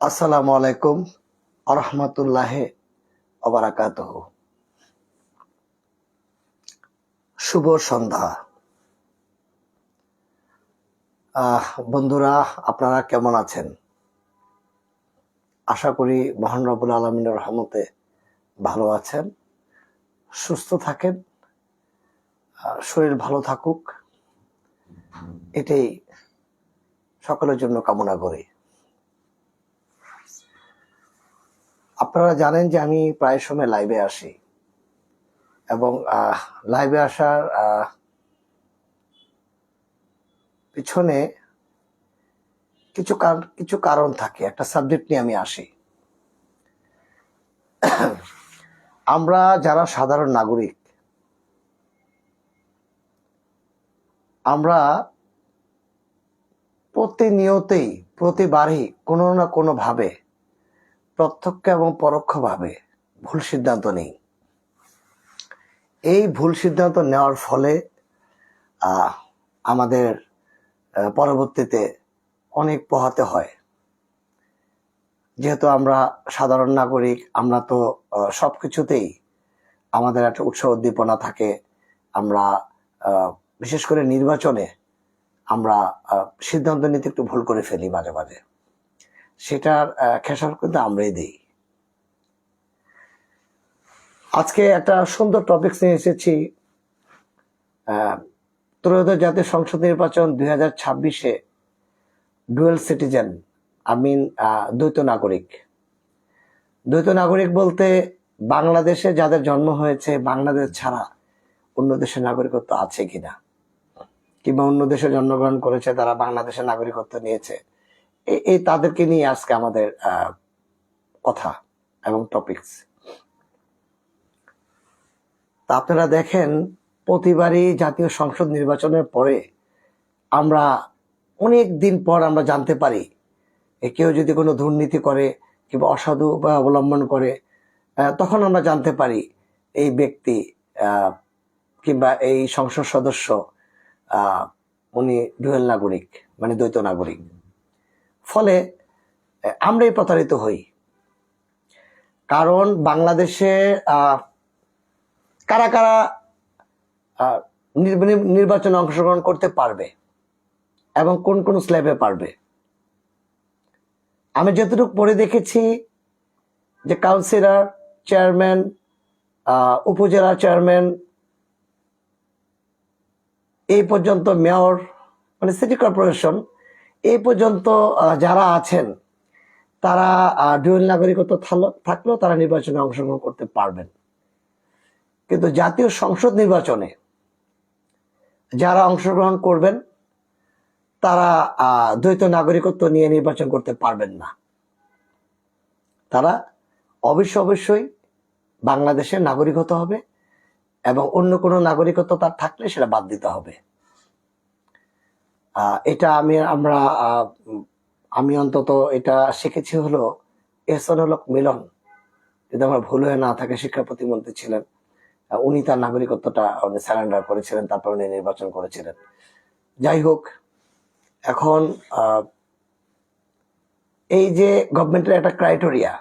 আসসালামু আলাইকুম আরহামতুল্লাহ অবরাকাত শুভ সন্ধ্যা। আহ, বন্ধুরা আপনারা কেমন আছেন? আশা করি মহান রবুল আলমিনের রহমতে ভালো আছেন সুস্থ থাকেন শরীর ভালো থাকুক। এটাই সকলের জন্য কামনা করি। আপনারা জানেন যে আমি প্রায় সময় লাইভে আসি। এবং লাইভে আসার পিছনে কিছু কিছু কারণ থাকে। একটা সাবজেক্ট নিয়ে আমি আসি। আমরা যারা সাধারণ নাগরিক, আমরা প্রতিনিয়তেই, প্রতিবারই কোনো না কোনো ভাবে প্রত্যক্ষ এবং পরোক্ষভাবে ভুল সিদ্ধান্ত নেই। এই ভুল সিদ্ধান্ত নেওয়ার ফলে আমাদের পরবর্তীতে অনেক পোহাতে হয়। যেহেতু আমরা সাধারণ নাগরিক, আমরা তো সব কিছুতেই আমাদের একটা উৎসাহ উদ্দীপনা থাকে। আমরা বিশেষ করে নির্বাচনে আমরা সিদ্ধান্ত নিতে একটু ভুল করে ফেলি মাঝে মাঝে। সেটার খেসার কিন্তু আমরাই দিই। আজকে একটা সুন্দর টপিক নিয়ে এসেছি। ত্রয়োদশ জাতীয় সংসদ নির্বাচন দুই হাজার ছাব্বিশে ডুয়েল সিটিজেন আই মিন দ্বৈত নাগরিক। দ্বৈত নাগরিক বলতে বাংলাদেশে যাদের জন্ম হয়েছে, বাংলাদেশ ছাড়া অন্য দেশের নাগরিকত্ব আছে কিনা? কিংবা অন্য দেশে জন্মগ্রহণ করেছে, তারা বাংলাদেশের নাগরিকত্ব নিয়েছে। এই তাদেরকে নিয়ে আজকে আমাদের কথা এবং টপিকস তা আপনারা দেখেন, প্রতিবারই জাতীয় সংসদ নির্বাচনের পরে আমরা অনেক দিন পর আমরা জানতে পারি কেউ যদি কোনো দুর্নীতি করে কিংবা অসাধু উপায় অবলম্বন করে তখন আমরা জানতে পারি এই ব্যক্তি কিংবা এই সংসদ সদস্য উনি ডুয়েল নাগরিক মানে দ্বৈত নাগরিক। ফলে আমরাই প্রতারিত হই। কারণ বাংলাদেশে কারা কারা নির্বাচনে অংশগ্রহণ করতে পারবে এবং কোন কোন স্ল্যাবে পারবে। আমি যতটুকু পড়ে দেখেছি যে কাউন্সিলর, চেয়ারম্যান উপজেলা চেয়ারম্যান, এই পর্যন্ত মেয়র মানে সিটি কর্পোরেশন এই পর্যন্ত যারা আছেন, তারা ডুয়েল নাগরিকত্ব থাকলেও তারা নির্বাচনে অংশগ্রহণ করতে পারবেন। কিন্তু জাতীয় সংসদ নির্বাচনে যারা অংশগ্রহণ করবেন, তারা দ্বৈত নাগরিকত্ব নিয়ে নির্বাচন করতে পারবেন না। তারা অবশ্য অবশ্যই বাংলাদেশের নাগরিক হতে হবে এবং অন্য কোনো নাগরিকত্ব তার থাকলে সেটা বাদ দিতে হবে। এটা আমি, আমরা আমি অন্তত এটা শিখেছি হলো এহসান হলক মিলন। যদি আমার ভুল হয়ে না থাকে, শিক্ষা প্রতিমন্ত্রী ছিলেন উনি তার নাগরিকত্বটা উনি স্যারেন্ডার করেছিলেন, তারপর উনি নির্বাচন করেছিলেন। যাই হোক, এখন এই যে গভর্নমেন্টের একটা ক্রাইটেরিয়া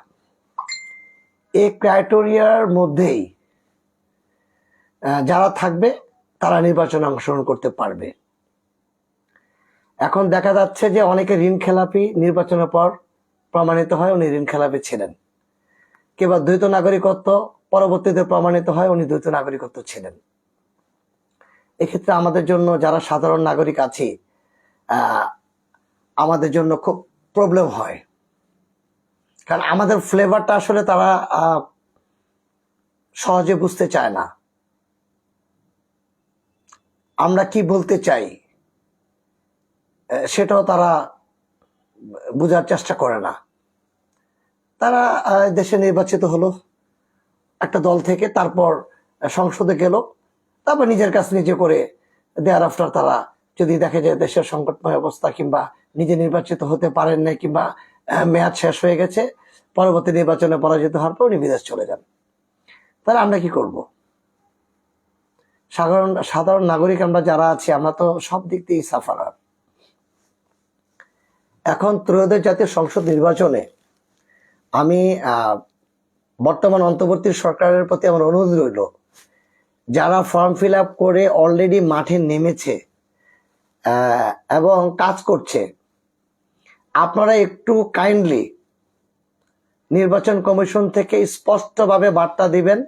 এই ক্রাইটেরিয়ার মধ্যেই যারা থাকবে, তারা নির্বাচনে অংশগ্রহণ করতে পারবে। এখন দেখা যাচ্ছে যে অনেকে ঋণ খেলাপি নির্বাচনের পর প্রমাণিত হয় উনি ঋণ খেলাপি ছিলেন। কিংবা দ্বৈত নাগরিকত্ব পরবর্তীতে প্রমাণিত হয় উনি দ্বৈত নাগরিকত্ব ছিলেন। এক্ষেত্রে আমাদের জন্য যারা সাধারণ নাগরিক আছি আমাদের জন্য খুব প্রবলেম হয়। কারণ আমাদের ফ্লেভারটা আসলে তারা সহজে বুঝতে চায় না। আমরা কি বলতে চাই? সেটাও তারা বোঝার চেষ্টা করে না। তারা দেশে নির্বাচিত হলো, একটা দল থেকে, তারপর সংসদে গেল, তারপর নিজের কাছে নিজে করে দেয়ার আফটার তারা যদি দেখে যে দেশের সংকটময় অবস্থা কিংবা নিজে নির্বাচিত হতে পারেন না কিংবা মেয়াদ শেষ হয়ে গেছে, পরবর্তী নির্বাচনে পরাজিত হওয়ার পর উনি বিদেশ চলে যান। তাহলে আমরা কি করব? সাধারণ সাধারণ নাগরিক আমরা যারা আছি, আমরা তো সব দিক দিয়েই সাফারার এখন ত্রয়োদশ জাতীয় সংসদ নির্বাচনে আমি বর্তমান অন্তর্বর্তী সরকারের প্রতি আমার অনুরোধ রইল, যারা ফর্ম ফিল আপ করে অলরেডি মাঠে নেমেছে এবং কাজ করছে, আপনারা একটু কাইন্ডলি নির্বাচন কমিশন থেকে স্পষ্টভাবে বার্তা দিবেন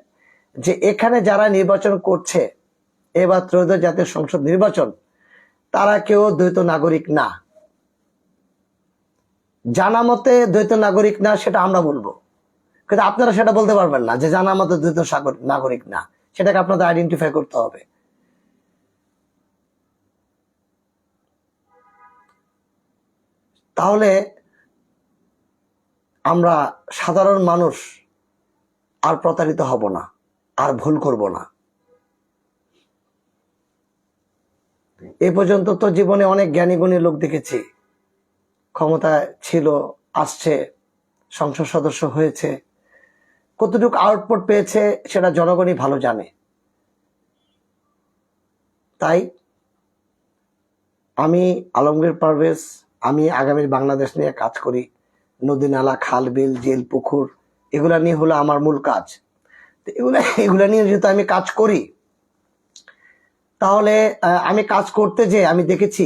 যে এখানে যারা নির্বাচন করছে, এবার ত্রয়োদশ জাতীয় সংসদ নির্বাচন, তারা কেউ দ্বৈত নাগরিক না। জানা মতে দ্বৈত নাগরিক না, সেটা আমরা বলব। কিন্তু আপনারা সেটা বলতে পারবেন না যে জানা মতে দ্বৈত নাগরিক না। সেটাকে আপনাদের আইডেন্টিফাই করতে হবে। তাহলে আমরা সাধারণ মানুষ আর প্রতারিত হব না, আর ভুল করব না। এ পর্যন্ত তো জীবনে অনেক জ্ঞানী গুণী লোক দেখেছি। ক্ষমতায় ছিল, আসছে, সংসদ সদস্য হয়েছে। কতটুকু আউটপুট পেয়েছে সেটা জনগণই ভালো জানে। তাই আমি আলমগীর পারভেজ, আমি আগামী বাংলাদেশ নিয়ে কাজ করি। নদী নালা খাল, বিল, জেল, পুকুর, এগুলা নিয়ে হলো আমার মূল কাজ। তো এগুলা এগুলা নিয়ে যেহেতু আমি কাজ করি, তাহলে আমি কাজ করতে যে আমি দেখেছি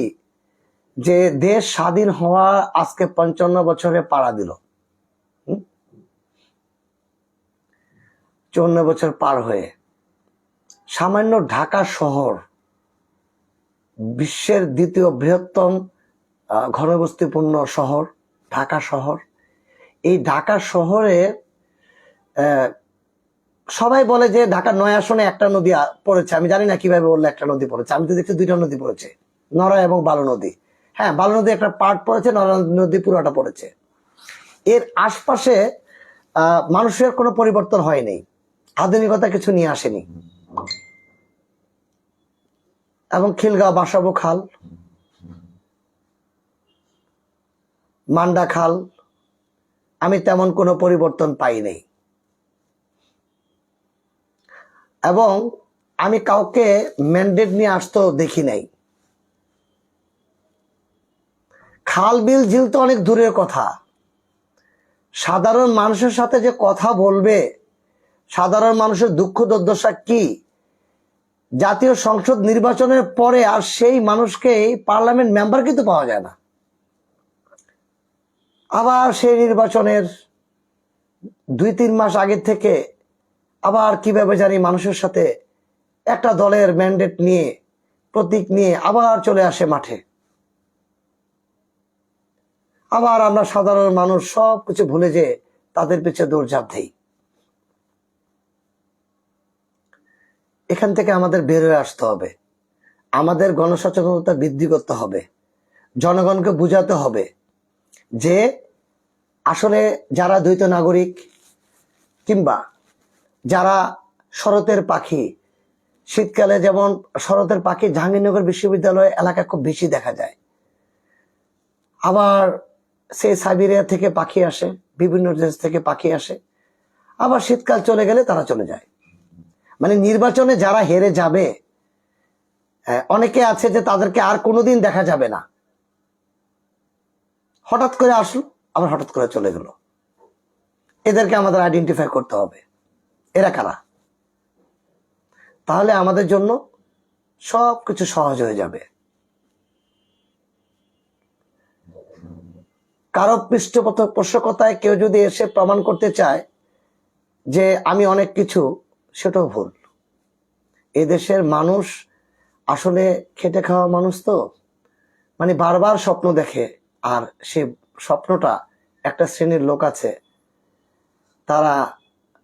যে দেশ স্বাধীন হওয়া আজকে পঞ্চান্ন বছরে পাড়া দিল। চৌন্ন বছর পার হয়ে সামান্য ঢাকা শহর বিশ্বের দ্বিতীয় বৃহত্তম ঘনবস্তিপূর্ণ শহর, ঢাকা শহর। এই ঢাকা শহরে সবাই বলে যে ঢাকা নয় আসনে একটা নদী পড়েছে। আমি জানি না কীভাবে বললে একটা নদী পড়েছে। আমি তো দেখছি দুইটা নদী পড়েছে, নরা এবং বালু নদী। হ্যাঁ বালু নদী একটা পার্ট পড়েছে নরা নদী পুরোটা পড়েছে। এর আশপাশে মানুষের কোনো পরিবর্তন হয়নি। আধুনিকতা কিছু নিয়ে আসেনি। এবং খিলগাঁও বাসাবো খাল, মান্ডা খাল, আমি তেমন কোনো পরিবর্তন পাই নাই এবং আমি কাউকে ম্যান্ডেট নিয়ে আসতেও দেখি নাই। খাল বিল ঝিল তো অনেক দূরের কথা। সাধারণ মানুষের সাথে যে কথা বলবে, সাধারণ মানুষের দুঃখ দুর্দশা কি? জাতীয় সংসদ নির্বাচনের পরে আর সেই মানুষকে পার্লামেন্ট মেম্বার কিন্তু পাওয়া যায় না। আবার সেই নির্বাচনের দুই তিন মাস আগে থেকে আবার কীভাবে জানি মানুষের সাথে একটা দলের ম্যান্ডেট নিয়ে, প্রতীক নিয়ে আবার চলে আসে মাঠে। আবার আমরা সাধারণ মানুষ সব কিছু ভুলে যে তাদের পিছিয়ে দৌড়ঝাঁপ দেই। এখান থেকে আমাদের বের হয়ে আসতে হবে। আমাদের গণসচেতনতা বৃদ্ধি করতে হবে। জনগণকে বুঝাতে হবে যে আসলে যারা দ্বৈত নাগরিক কিংবা যারা শরতের পাখি, শীতকালে যেমন শরতের পাখি জাহাঙ্গীরনগর বিশ্ববিদ্যালয় এলাকায় খুব বেশি দেখা যায়। আবার সে সাইবেরিয়া থেকে পাখি আসে, বিভিন্ন দেশ থেকে পাখি আসে। আবার শীতকাল চলে গেলে তারা চলে যায়। মানে নির্বাচনে যারা হেরে যাবে অনেকে আছে যে তাদেরকে আর কোনোদিন দেখা যাবে না। হঠাৎ করে আসলো, আবার হঠাৎ করে চলে গেল। এদেরকে আমাদের আইডেন্টিফাই করতে হবে। এরা কারা? তাহলে আমাদের জন্য সব কিছু সহজ হয়ে যাবে। কারও পৃষ্ঠপোষকতায় কেউ যদি এসে প্রমাণ করতে চায় যে আমি অনেক কিছু, সেটাও ভুল। এদেশের মানুষ আসলে খেটে খাওয়া মানুষ তো? মানে বারবার স্বপ্ন দেখে, আর সে স্বপ্নটা একটা শ্রেণির লোক আছে, তারা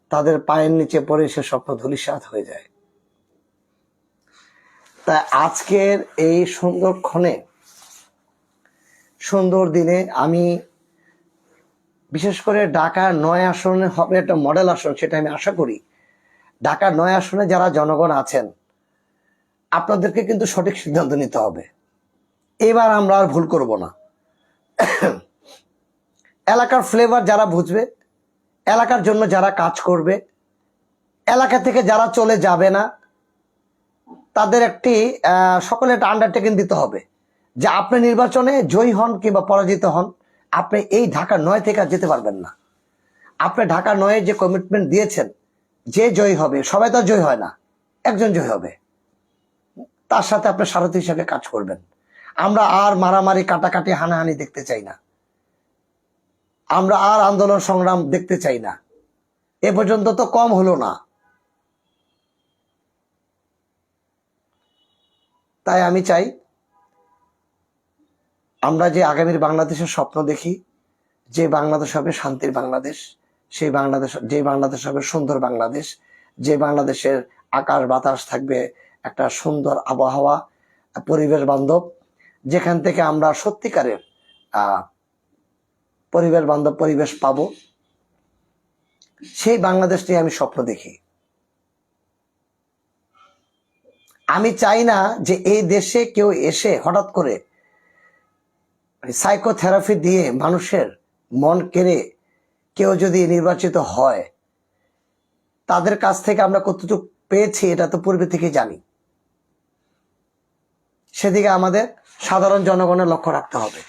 তাদের পায়ের নিচে পড়ে সে স্বপ্ন ধূলিসাৎ হয়ে যায়। তাই আজকের এই সুন্দর ক্ষণে সুন্দর দিনে আমি, বিশেষ করে ঢাকা নয় আসনে হবে একটা মডেল আসন, সেটা আমি আশা করি। ঢাকা নয় আসনে যারা জনগণ আছেন, আপনাদেরকে কিন্তু সঠিক সিদ্ধান্ত নিতে হবে। এবার আমরা আর ভুল করব না। এলাকার ফ্লেভার যারা বুঝবে, এলাকার জন্য যারা কাজ করবে, এলাকা থেকে যারা চলে যাবে না, তাদের একটি সকলে একটা আন্ডারটেকিং দিতে হবে। যে আপনি নির্বাচনে জয়ী হন কিংবা পরাজিত হন, আপনি এই ঢাকা নয় থেকে যেতে পারবেন না। আপনি ঢাকা নয়ে যে কমিটমেন্ট দিয়েছেন, যে জয়ী হবে, সবাই তো জয়ী হয় না, একজন জয়ী হবে। তার সাথে আপনি সারথি হিসাবে কাজ করবেন। আমরা আর মারামারি, কাটাকাটি, হানাহানি দেখতে চাই না। আমরা আর আন্দোলন সংগ্রাম দেখতে চাই না। এ পর্যন্ত তো কম হলো না। তাই আমি চাই আমরা যে আগামীর বাংলাদেশের স্বপ্ন দেখি, যে বাংলাদেশ হবে শান্তির বাংলাদেশ, সেই বাংলাদেশ, যে বাংলাদেশ হবে সুন্দর বাংলাদেশ, যে বাংলাদেশের আকাশ বাতাস থাকবে একটা সুন্দর আবহাওয়া, পরিবেশ বান্ধব, যেখান থেকে আমরা সত্যিকারের পরিবেশ বান্ধব পরিবেশ পাবো, সেই বাংলাদেশ নিয়ে আমি স্বপ্ন দেখি। আমি চাই না যে এই দেশে কেউ এসে হঠাৎ করে সাইকোথেরাপি দিয়ে মানুষের মন কেড়ে কেউ যদি নির্বাচিত হয়, তাদের কাছ থেকে আমরা কতটুকু পেয়েছি এটা তো পূর্বে থেকে জানি। সেদিকে আমাদের সাধারণ জনগণের লক্ষ্য রাখতে হবে।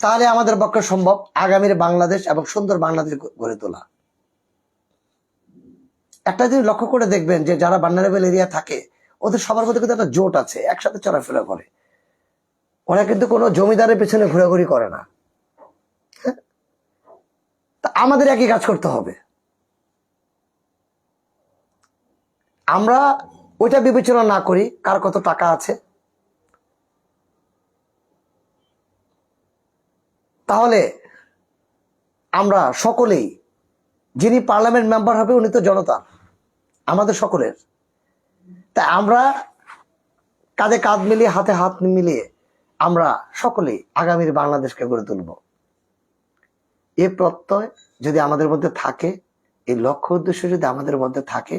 তাহলে আমাদের পক্ষে সম্ভব আগামীর বাংলাদেশ এবং সুন্দর বাংলাদেশ গড়ে তোলা। একটা জিনিস লক্ষ্য করে দেখবেন যে যারা বান্নারেবেল এরিয়া থাকে, ওদের সবার মধ্যে কিন্তু একটা জোট আছে, একসাথে চলাফেরা করে। ওরা কিন্তু কোনো জমিদারের পেছনে ঘোরাঘুরি করে না। হ্যাঁ? তা আমাদের একই কাজ করতে হবে। আমরা ওইটা বিবেচনা না করি কার কত টাকা আছে। তাহলে আমরা সকলেই, যিনি পার্লামেন্ট মেম্বার হবে উনি তো জনতা, আমাদের সকলের। তাই আমরা কাঁধে কাঁধ মিলিয়ে, হাতে হাত মিলিয়ে আমরা সকলেই আগামীর বাংলাদেশকে গড়ে তুলব। এ প্রত্যয় যদি আমাদের মধ্যে থাকে এই লক্ষ্য উদ্দেশ্য যদি আমাদের মধ্যে থাকে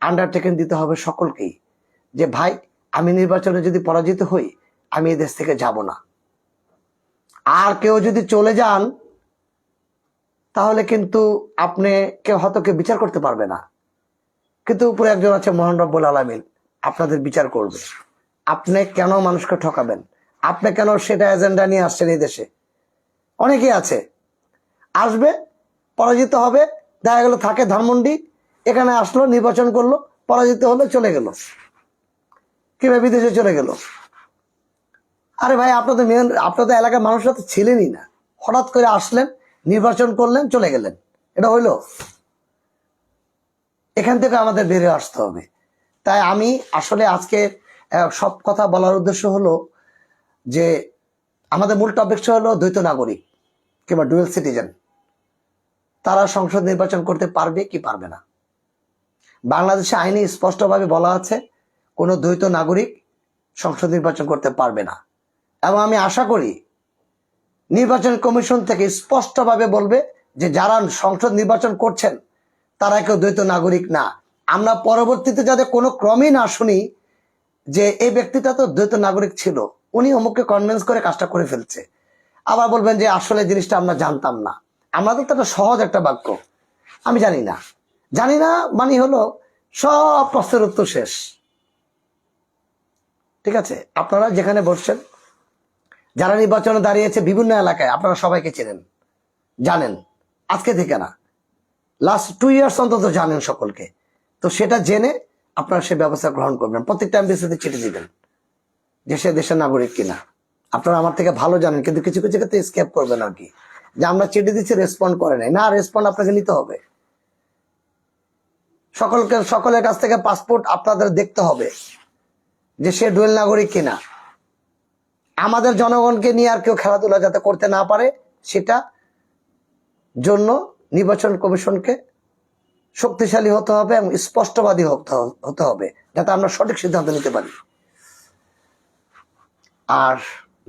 আন্ডারটেকেন দিতে হবে সকলকেই যে, ভাই, আমি নির্বাচনে যদি পরাজিত হই, আমি এই দেশ থেকে যাব না। আর কেউ যদি চলে যান, তাহলে কিন্তু আপনি কেউ হয়তো কেউ বিচার করতে পারবে না। কিন্তু উপরে একজন আছে মোহন রব্বুল আলমিন, আপনাদের বিচার করবে। আপনি কেন মানুষকে ঠকাবেন? আপনি কেন সেটা এজেন্ডা নিয়ে আসছেন এই দেশে? অনেকেই আছে। আসবে, পরাজিত হবে, দেখা গেল থাকে ধানমন্ডি, এখানে আসলো, নির্বাচন করল, পরাজিত হলো, চলে গেল। কিংবা বিদেশে চলে গেল। আরে ভাই, আপনাদের মেন আপনাদের এলাকার মানুষরা তো ছিলেনই না। হঠাৎ করে আসলেন, নির্বাচন করলেন, চলে গেলেন। এটা হইল। এখান থেকে আমাদের বেরিয়ে আসতে হবে। তাই আমি আসলে আজকে সব কথা বলার উদ্দেশ্য হলো যে আমাদের মূল টপিকটা হলো দ্বৈত নাগরিক কিংবা ডুয়েল সিটিজেন তারা সংসদ নির্বাচন করতে পারবে কি পারবে না? বাংলাদেশে আইনে স্পষ্টভাবে বলা আছে, কোনো দ্বৈত নাগরিক সংসদ নির্বাচন করতে পারবে না। এবং আমি আশা করি নির্বাচন কমিশন থেকে স্পষ্টভাবে বলবে যে যারা সংসদ নির্বাচন করছেন, তারা কেউ দ্বৈত নাগরিক না। আমরা পরবর্তীতে যাতে কোনো ক্রমেই না শুনি যে এই ব্যক্তিটা তো দ্বৈত নাগরিক ছিল উনি অমুককে কনভিন্স করে কাজটা করে ফেলছে। আবার বলবেন যে, আসলে জিনিসটা আমরা জানতাম না। আমাদের তো একটা সহজ একটা বাক্য। আমি জানি না। জানি না মানে হলো, সব প্রশ্নের উত্তর শেষ। ঠিক আছে? আপনারা যেখানে বসছেন, যারা নির্বাচনে দাঁড়িয়েছে বিভিন্ন এলাকায়, আপনারা সবাইকে চেনেন, জানেন। আজকে থেকে না। লাস্ট টু ইয়ার্স অন্তত জানেন সকলকে। তো সেটা জেনে আপনারা সে ব্যবস্থা গ্রহণ করবেন। প্রত্যেকটা এমবিসিতে চিঠি দিবেন। সে দেশের নাগরিক কিনা? আপনারা আমার থেকে ভালো জানেন, কিন্তু কিছু কিছু ক্ষেত্রে স্কেপ করবেন আর কি। যে আমরা চিঠি দিচ্ছি রেসপন্ড করে নাই। না রেসপন্ড আপনাকে নিতে হবে। সকলকে, সকলের কাছ থেকে পাসপোর্ট আপনাদের দেখতে হবে যে সে ডুয়েল নাগরিক কিনা। আমাদের জনগণকে নিয়ে আর কেউ খেলাধুলা যাতে করতে না পারে, সেটা জন্য নির্বাচন কমিশনকে শক্তিশালী হতে হবে এবং স্পষ্টবাদী হতে হবে, যাতে আমরা সঠিক সিদ্ধান্ত নিতে পারি। আর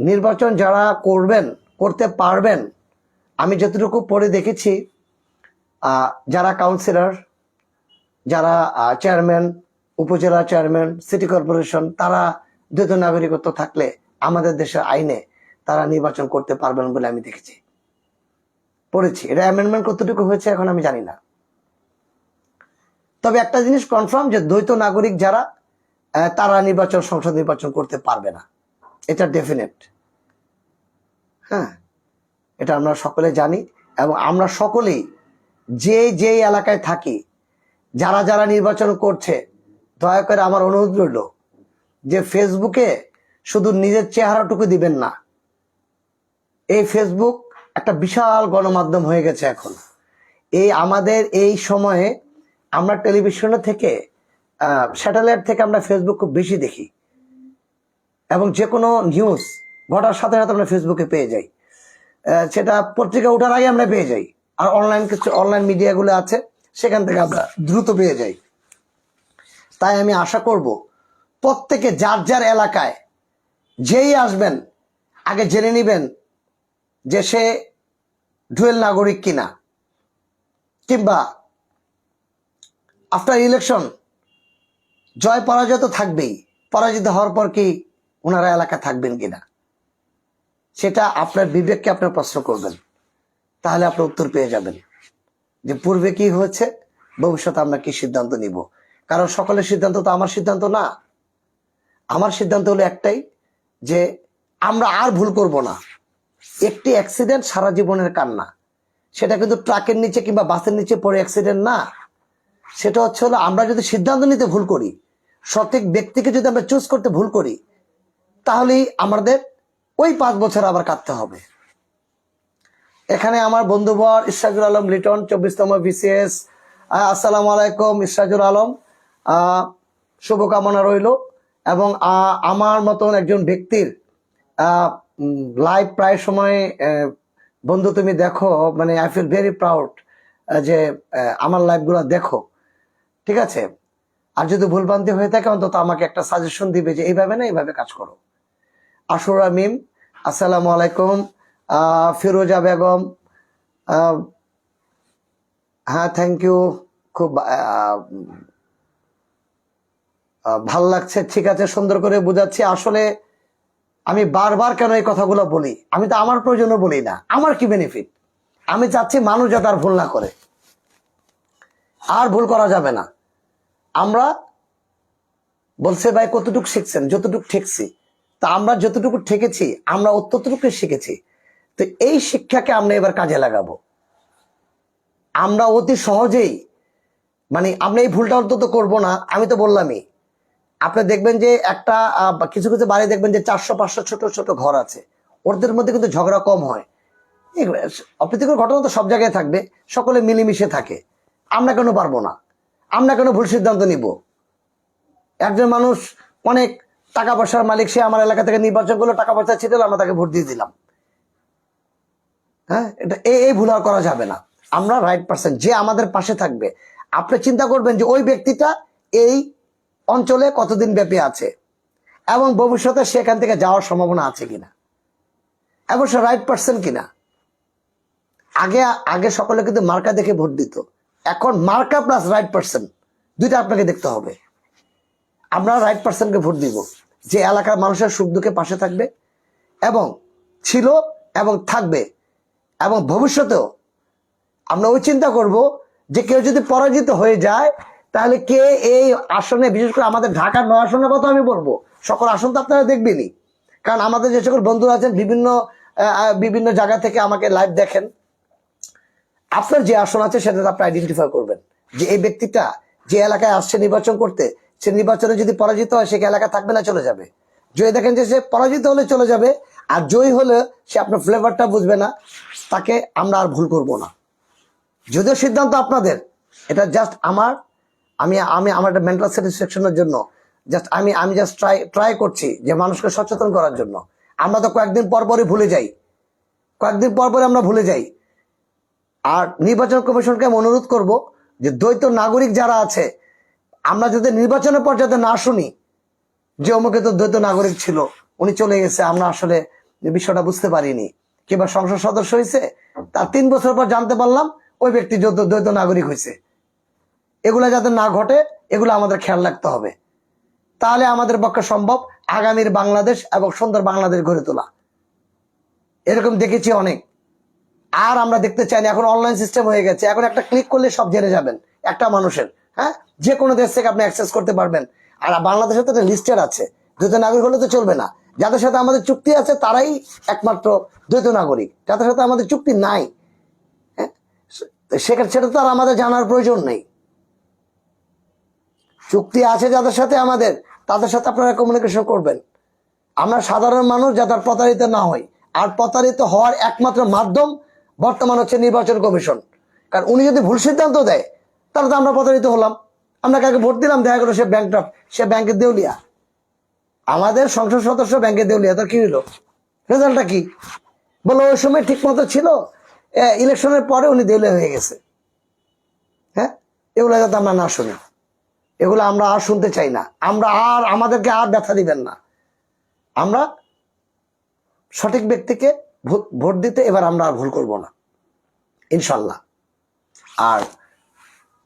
নির্বাচন যারা করবেন, করতে পারবেন, আমি যতটুকু পড়ে দেখেছি যারা কাউন্সিলর যারা চেয়ারম্যান উপজেলা চেয়ারম্যান সিটি কর্পোরেশন তারা দ্বৈত নাগরিকত্ব থাকলে আমাদের দেশের আইনে তারা নির্বাচন করতে পারবেন বলে আমি দেখেছি। পড়েছি। এটা অ্যামেন্ডমেন্ট কতটুকু হয়েছে এখন আমি জানি না। তবে একটা জিনিস কনফার্ম যে দ্বৈত নাগরিক যারা তারা নির্বাচন, সংসদ নির্বাচন করতে পারবে না। এটা ডেফিনেট হ্যাঁ এটা আমরা সকলে জানি এবং আমরা সকলেই যে যেই এলাকায় থাকি, যারা যারা নির্বাচন করছে, দয়া করে আমার অনুরোধ রইল যে ফেসবুকে শুধু নিজের চেহারাটুকু দিবেন না। এই ফেসবুক একটা বিশাল গণমাধ্যম হয়ে গেছে এখন। এই আমাদের এই সময়ে আমরা টেলিভিশনে থেকে স্যাটেলাইট থেকে আমরা ফেসবুক খুব বেশি দেখি। এবং যে কোনো নিউজ ঘটার সাথে সাথে আমরা ফেসবুকে পেয়ে যাই। সেটা পত্রিকা ওঠার আগে আমরা পেয়ে যাই। আর অনলাইন কিছু অনলাইন মিডিয়াগুলো আছে, সেখান থেকে আমরা দ্রুত পেয়ে যাই। তাই আমি আশা করব, প্রত্যেকে যার যার এলাকায় যেই আসবেন, আগে জেনে নেবেন যে সে ডুয়েল নাগরিক কিনা। কিংবা আফটার ইলেকশন জয় পরাজয় তো থাকবেই। পরাজিত হওয়ার পর কি ওনারা এলাকা থাকবেন কিনা? সেটা আপনার বিবেককে আপনার প্রশ্ন করবেন। তাহলে আপনি উত্তর পেয়ে যাবেন যে পূর্বে কি হয়েছে, ভবিষ্যতে আমরা কি সিদ্ধান্ত নিব। কারণ সকলের সিদ্ধান্ত তো আমার সিদ্ধান্ত না। আমার সিদ্ধান্ত হলো একটাই যে আমরা আর ভুল করব না। একটি অ্যাক্সিডেন্ট সারা জীবনের কান্না। সেটা কিন্তু ট্রাকের নিচে কিংবা বাসের নিচে পড়ে অ্যাক্সিডেন্ট না। সেটা হচ্ছে হলো আমরা যদি সিদ্ধান্ত নিতে ভুল করি, সঠিক ব্যক্তিকে যদি আমরা চুজ করতে ভুল করি তাহলেই আমাদের ওই পাঁচ বছর আবার কাটতে হবে। এখানে আমার বন্ধুবর ইসরাজুল আলম লিটন, চব্বিশতম বিসিএস। আসসালামু আলাইকুম ইসরাজুল আলম। শুভকামনা রইল এবং আমার মতন একজন ব্যক্তির লাইভ প্রায় সময় বন্ধু তুমি দেখো মানে আই ফিল ভেরি প্রাউড যে আমার লাইভগুলো দেখো। ঠিক আছে? আর যদি ভুলভ্রান্তি হয়ে থাকে, অন্তত আমাকে একটা সাজেশন দিবে যে, এইভাবে না, এইভাবে কাজ করো। আশুরা মিম, আসসালামু আলাইকুম। ফিরোজা বেগম হ্যাঁ থ্যাংক ইউ খুব ভালো লাগছে, ঠিক আছে, সুন্দর করে বুঝাচ্ছি। আসলে আমি বারবার কেন এই কথাগুলো বলি? আমি তো আমার প্রয়োজনে বলি না। আমার কি বেনিফিট আমি চাচ্ছি মানুষ যাতে আর ভুল না করে। আর ভুল করা যাবে না। আমরা বলছে, ভাই, কতটুকু শিখছেন? যতটুকু ঠেকছি। তা আমরা যতটুকু ঠেকেছি, আমরা অতটুকু শিখেছি। তো এই শিক্ষাকে আমরা এবার কাজে লাগাবো। আমরা অতি সহজেই মানে আমরা এই ভুলটা অন্তত করব না, আমি তো বললামই। আপনি দেখবেন যে একটা কিছু কিছু বাড়ি দেখবেন যে চারশো, পাঁচশো, ছোট ছোট ঘর আছে। ওদের মধ্যে কিন্তু ঝগড়া কম হয়। অপ্রীতিকর ঘটনা তো সব জায়গায় থাকবে, সকলে মিলেমিশে থাকে। আমরা কেন পারব না? আমরা কেন ভুল সিদ্ধান্ত নিব? একজন মানুষ অনেক টাকা পয়সার মালিক সে আমার এলাকা থেকে নির্বাচন করল টাকা পয়সা ছিল আমরা তাকে ভোট দিয়ে দিলাম। হ্যাঁ? এটা এই ভুল আর করা যাবে না। আমরা রাইট পার্সন যে আমাদের পাশে থাকবে। আপনি চিন্তা করবেন যে ওই ব্যক্তিটা এই অঞ্চলে কতদিন ব্যাপী আছে এবং ভবিষ্যতে সেখান থেকে যাওয়ার সম্ভাবনা আছে কিনা? এবং সে রাইট পার্সন কিনা? আগে আগে সকলে কিন্তু মার্কা দেখে ভোট দিত। এখন মার্কা প্লাস রাইট পার্সন দুইটা আপনাকে দেখতে হবে। আমরা রাইট পার্সনকে ভোট দিব। যে এলাকার মানুষের সুখ দুঃখে পাশে থাকবে এবং ছিল এবং থাকবে এবং ভবিষ্যতেও আমরা ওই চিন্তা করব যে কেউ যদি পরাজিত হয়ে যায়, তাহলে কে এই আসনে, বিশেষ করে আমাদের ঢাকার নয় আসনের কথা আমি বলব, সকল আসন তো আপনারা দেখবেনই। কারণ আমাদের যে সকল বন্ধুরা আছেন, বিভিন্ন বিভিন্ন জায়গা থেকে আমাকে লাইভ দেখেন, আপনার যে আসন আছে সেটা আপনি আইডেন্টিফাই করবেন। যে এই ব্যক্তিটা যে এলাকায় আসছে নির্বাচন করতে সে নির্বাচনে যদি পরাজিত হয়, সে এলাকা থাকবে না, চলে যাবে? জয়ী দেখেন যে সে পরাজিত হলে চলে যাবে, আর জয়ী হলে সে আপনার ফ্লেভারটা বুঝবে না। তাকে আমরা আর ভুল করব না। যদিও সিদ্ধান্ত আপনাদের, এটা জাস্ট আমার, আমি আমি আমার একটা মেন্টাল স্যাটিসফ্যাকশনের জন্য জাস্ট আমি আমি জাস্ট ট্রাই ট্রাই করছি যে মানুষকে সচেতন করার জন্য। আমরা তো কয়েকদিন পর পরই ভুলে যাই। কয়েকদিন পর পরে আমরা ভুলে যাই। আর নির্বাচন কমিশনকে আমি অনুরোধ করব যে দ্বৈত নাগরিক যারা আছে আমরা যাতে নির্বাচনের পর যাতে না শুনি, যে অমুকে তো দ্বৈত নাগরিক ছিল, উনি চলে গেছে, আমরা আসলে বিষয়টা বুঝতে পারিনি। কিংবা সংসদ সদস্য হয়েছে, তার তিন বছর পর জানতে পারলাম, ওই ব্যক্তি দ্বৈত দ্বৈত নাগরিক হয়েছে। এগুলা যাতে না ঘটে, এগুলো আমাদের খেয়াল রাখতে হবে। তাহলে আমাদের পক্ষে সম্ভব আগামীর বাংলাদেশ এবং সুন্দর বাংলাদেশ গড়ে তোলা। এরকম দেখেছি অনেক। আর আমরা দেখতে চাই না এখন অনলাইন সিস্টেম হয়ে গেছে। এখন একটা ক্লিক করলে সব জেনে যাবেন, একটা মানুষের। হ্যাঁ? যে কোনো দেশ থেকে আপনি অ্যাক্সেস করতে পারবেন। আর বাংলাদেশে তো একটা লিস্টেড আছে। দ্বৈত নাগরিক হলে তো চলবে না। যাদের সাথে আমাদের চুক্তি আছে, তারাই একমাত্র দ্বৈত নাগরিক। যাদের সাথে আমাদের চুক্তি নাই তো সেখানে সেটা তো আর আমাদের জানার প্রয়োজন নেই। চুক্তি আছে যাদের সাথে আমাদের, তাদের সাথে আপনারা কমিউনিকেশন করবেন। আমরা সাধারণ মানুষ, যাদের প্রতারিত না হই। আর প্রতারিত হওয়ার একমাত্র মাধ্যম বর্তমান হচ্ছে নির্বাচন কমিশন। কারণ উনি যদি ভুল সিদ্ধান্ত দেয় তাহলে তো আমরা প্রতারিত হলাম। আমরা কাকে ভোট দিলাম, দেখা গেলো সে ব্যাংক সে ব্যাংকের দেউলিয়া। আমাদের সংসদ সদস্য ব্যাংকের দেউলিয়া, তার কি হলো রেজাল্টটা কি? বলো ওই সময় ঠিক মতো ছিল ইলেকশনের পরে উনি দেউলিয়া হয়ে গেছে। হ্যাঁ? এগুলো যাতে আমরা না শুনি। এগুলো আমরা আর শুনতে চাই না। আমরা আর, আমাদেরকে আর ব্যথা দিবেন না। আমরা সঠিক ব্যক্তিকে ভোট দিতে এবার আমরা আর ভুল করব না। ইনশাল্লাহ। আর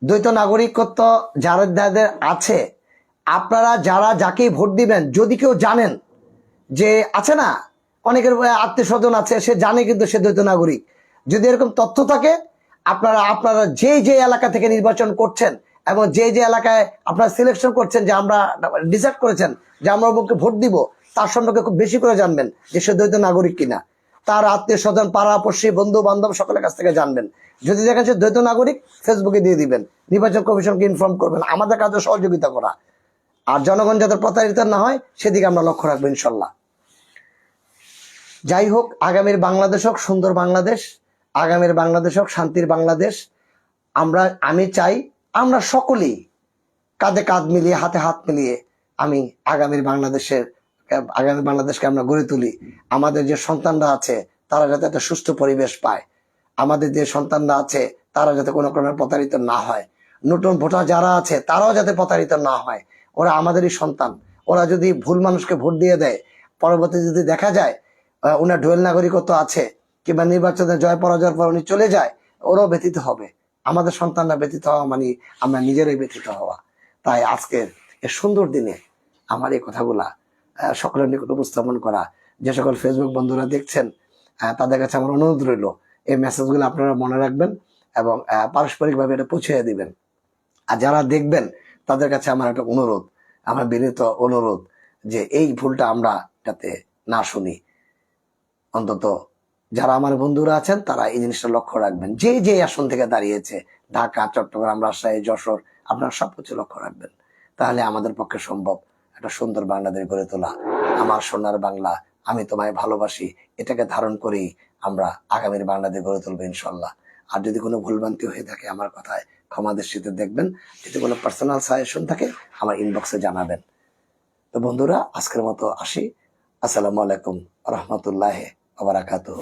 দ্বৈত নাগরিকত্ব যাদের আছে, আপনারা যারা যাকেই ভোট দিবেন, যদি কেউ জানেন যে আছে না, অনেকের আত্মীয় স্বজন আছে, সে জানে কিন্তু সে দ্বৈত নাগরিক। যদি এরকম তথ্য থাকে, আপনারা আপনারা যে যে এলাকা থেকে নির্বাচন করছেন এবং যে যে এলাকায় আপনারা সিলেকশন করছেন যে আমরা ডিসাইড করেছেন যে আমরা ভোট দিব, তার সম্পর্কে খুব বেশি করে জানবেন যে সে দ্বৈত নাগরিক কিনা। তার আত্মীয় স্বজন পাড়াপড়শি বন্ধু বান্ধব সকলের কাছ থেকে জানবেন। যদি দেখেন সে দ্বৈত নাগরিক ফেসবুকে দিয়ে দিবেন। নির্বাচন কমিশনকে ইনফর্ম করবেন। আমাদের কাজে সহযোগিতা করা। আর জনগণ যাতে প্রতারিত না হয়, সেদিকে আমরা লক্ষ্য রাখব ইনশাল্লাহ। যাই হোক, আগামীর বাংলাদেশ হোক, সুন্দর বাংলাদেশ। আগামীর বাংলাদেশ হোক, শান্তির বাংলাদেশ। আমরা, আমি চাই, আমরা সকলেই কাঁধে কাঁধ মিলিয়ে, হাতে হাত মিলিয়ে আমি আগামীর বাংলাদেশের আগামী বাংলাদেশকে আমরা গড়ে তুলি। আমাদের যে সন্তানরা আছে, তারা যাতে একটা সুস্থ পরিবেশ পায়। আমাদের যে সন্তানরা আছে, তারা যাতে কোনো ক্রমে প্রতারিত না হয়। নতুন ভোটার যারা আছে, তারাও যাতে প্রতারিত না হয়। ওরা আমাদেরই সন্তান। ওরা যদি ভুল মানুষকে ভোট দিয়ে দেয় পরবর্তী যদি দেখা যায় ওনার ডোয়েল নাগরিকত্ব আছে, কিংবা নির্বাচনে জয় পরাজয়ের পর উনি চলে যায়, ওরাও ব্যতীত হবে। আমাদের সন্তানরা ব্যতীত হওয়া মানে আমরা নিজেরাই ব্যতীত হওয়া। তাই আজকের এই সুন্দর দিনে আমার এই কথাগুলা সকলের নিকট উপস্থাপন করা। যে সকল ফেসবুক বন্ধুরা দেখছেন তাদের কাছে আমার অনুরোধ রইল, এই মেসেজগুলো আপনারা মনে রাখবেন এবং পারস্পরিকভাবে এটা পৌঁছে দিবেন। আর যারা দেখবেন, তাদের কাছে আমার একটা অনুরোধ, আমার বিনীত অনুরোধ যে এই ভুলটা আমরা যাতে না শুনি। অন্তত যারা আমার বন্ধুরা আছেন, তারা এই জিনিসটা লক্ষ্য রাখবেন। যে যে আসন থেকে দাঁড়িয়েছে, ঢাকা, চট্টগ্রাম, রাজশাহী, যশোর, আপনারা সবকিছু লক্ষ্য রাখবেন। তাহলে আমাদের পক্ষে সম্ভব। একটা সুন্দর বাংলাদেশ গড়ে তোলা। আমার সোনার বাংলা, আমি তোমায় ভালোবাসি, এটাকে ধারণ করেই আমরা আগামীর বাংলাদেশ গড়ে তুলবো ইনশাল্লাহ আর যদি কোনো ভুলভ্রান্তি হয়ে থাকে আমার কথায় ক্ষমা দৃষ্টিতে দেখবেন। যদি কোনো পার্সোনাল সাজেশন থাকে, আমার ইনবক্সে জানাবেন। তো বন্ধুরা, আজকের মতো আসি। আসসালামু আলাইকুম রহমতুল্লাহ আবরাকাতুহ